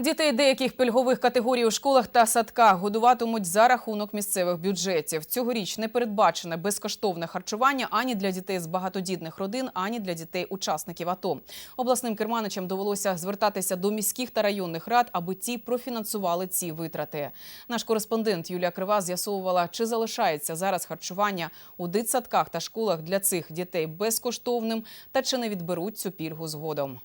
Дітей деяких пільгових категорій у школах та садках годуватимуть за рахунок місцевих бюджетів. Цьогоріч не передбачене безкоштовне харчування ані для дітей з багатодітних родин, ані для дітей-учасників АТО. Обласним керманичам довелося звертатися до міських та районних рад, аби ті профінансували ці витрати. Наш кореспондент Юлія Крива з'ясовувала, чи залишається зараз харчування у дитсадках та школах для цих дітей безкоштовним, та чи не відберуть цю пільгу згодом.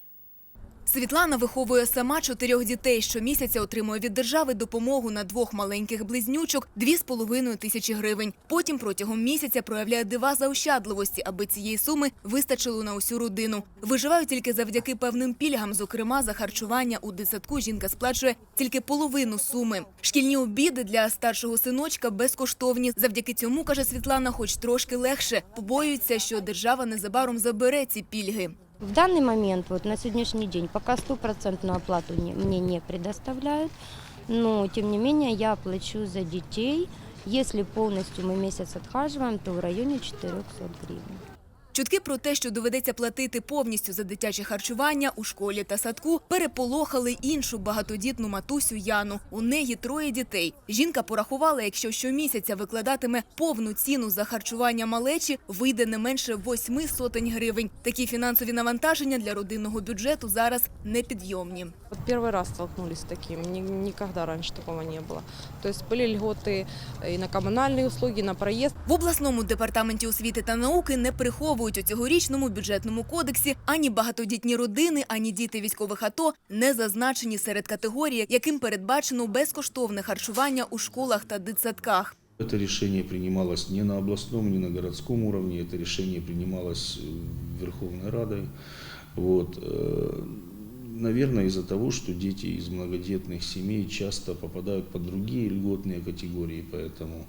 Світлана виховує сама чотирьох дітей. Щомісяця отримує від держави допомогу на двох маленьких близнючок – дві з половиною тисячі гривень. Потім протягом місяця проявляє дива заощадливості, аби цієї суми вистачило на усю родину. Виживають тільки завдяки певним пільгам. Зокрема, за харчування у дитсадку жінка сплачує тільки половину суми. Шкільні обіди для старшого синочка безкоштовні. Завдяки цьому, каже Світлана, хоч трошки легше. Побоюється, що держава незабаром забере ці пільги. В данный момент, вот на сегодняшний день, пока стопроцентную оплату не- мне не предоставляют, но тем не менее я плачу за детей. Если полностью мы месяц отхаживаем, то в районе 400 гривен. Чутки про те, що доведеться платити повністю за дитяче харчування у школі та садку, переполохали іншу багатодітну матусю Яну. У неї троє дітей. Жінка порахувала, якщо щомісяця викладатиме повну ціну за харчування малечі, вийде не менше восьми сотень гривень. Такі фінансові навантаження для родинного бюджету зараз непідйомні. Вот первый раз столкнулись с таким, Ни- никогда раньше такого не было. То есть были льготы и на коммунальные услуги, и на проезд. В обласному департаменті освіти та науки не приховують у цьогорічному бюджетному кодексі ані багатодітні родини, ані діти військових АТО не зазначені серед категорій, яким передбачено безкоштовне харчування у школах та дитсадках. Это решение принималось не на областном, не на городском уровне, это решение принималось э, Верховной Радой. Вот. э, Наверное, из-за того, что дети из многодетных семей часто попадают под другие льготные категории, поэтому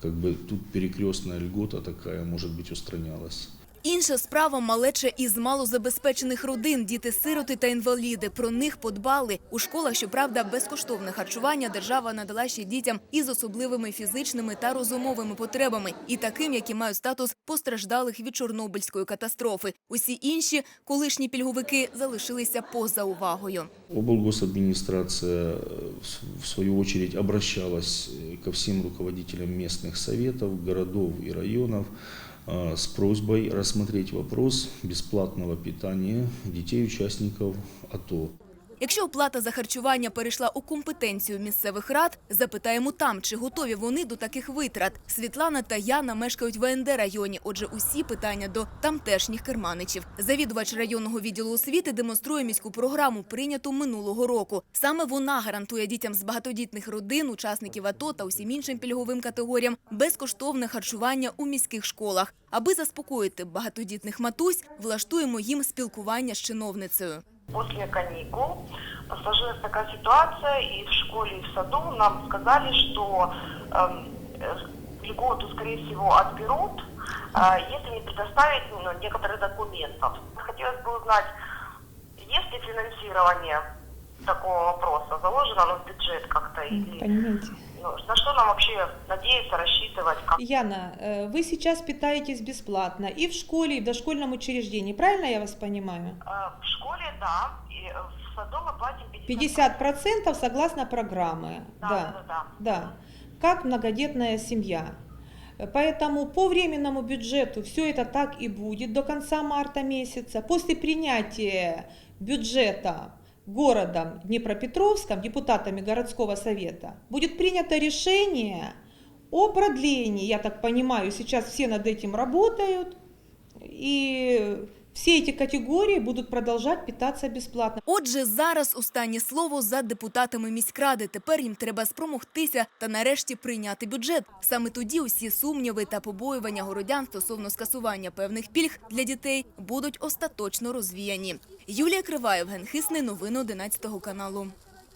как бы тут перекрестная льгота такая, может быть, устранялась. Інша справа малеча із малозабезпечених родин, діти-сироти та інваліди. Про них подбали. У школах, щоправда, безкоштовне харчування держава надала ще дітям із особливими фізичними та розумовими потребами і таким, які мають статус постраждалих від Чорнобильської катастрофи. Усі інші колишні пільговики залишилися поза увагою. Облгосадминистрация э, в с- в свою очередь обращалась э, ко всем руководителям местных советов, городов и районов э, с просьбой рассмотреть вопрос бесплатного питания детей-участников АТО. Якщо оплата за харчування перейшла у компетенцію місцевих рад, запитаємо там, чи готові вони до таких витрат. Світлана та Яна мешкають в АНД районі, отже, усі питання до тамтешніх керманичів. Завідувач районного відділу освіти демонструє міську програму, прийняту минулого року. Саме вона гарантує дітям з багатодітних родин, учасників АТО та усім іншим пільговим категоріям безкоштовне харчування у міських школах. Аби заспокоїти багатодітних матусь, влаштуємо їм спілкування з чиновницею. После каникул сложилась такая ситуация, и в школе, и в саду нам сказали, что эм, э, льготу, скорее всего, отберут, э, если не предоставить ну, некоторых документов. Хотелось бы узнать, есть ли финансирование такого вопроса, заложено оно в бюджет как-то, или Понимаете? Ну, на что нам вообще надеяться, рассчитывать, как Яна, э, вы сейчас питаетесь бесплатно и в школе, и в дошкольном учреждении, правильно я вас понимаю? Э, В школе, да, и в саду мы платим 50%. 50% согласно программы. Да, да, да. да. да. Как многодетная семья. Поэтому по временному бюджету все это так и будет до конца марта месяца. После принятия бюджета городом Днепропетровском, депутатами городского совета, будет принято решение о продлении, я так понимаю, сейчас все над этим работают, и все ці категорії будуть продовжувати питатися безплатно. Отже, зараз останнє слово за депутатами міськради. Тепер їм треба спромогтися та нарешті прийняти бюджет. Саме тоді усі сумніви та побоювання городян стосовно скасування певних пільг для дітей будуть остаточно розвіяні. Юлія Крива, Євген Хисний, новини 11 каналу.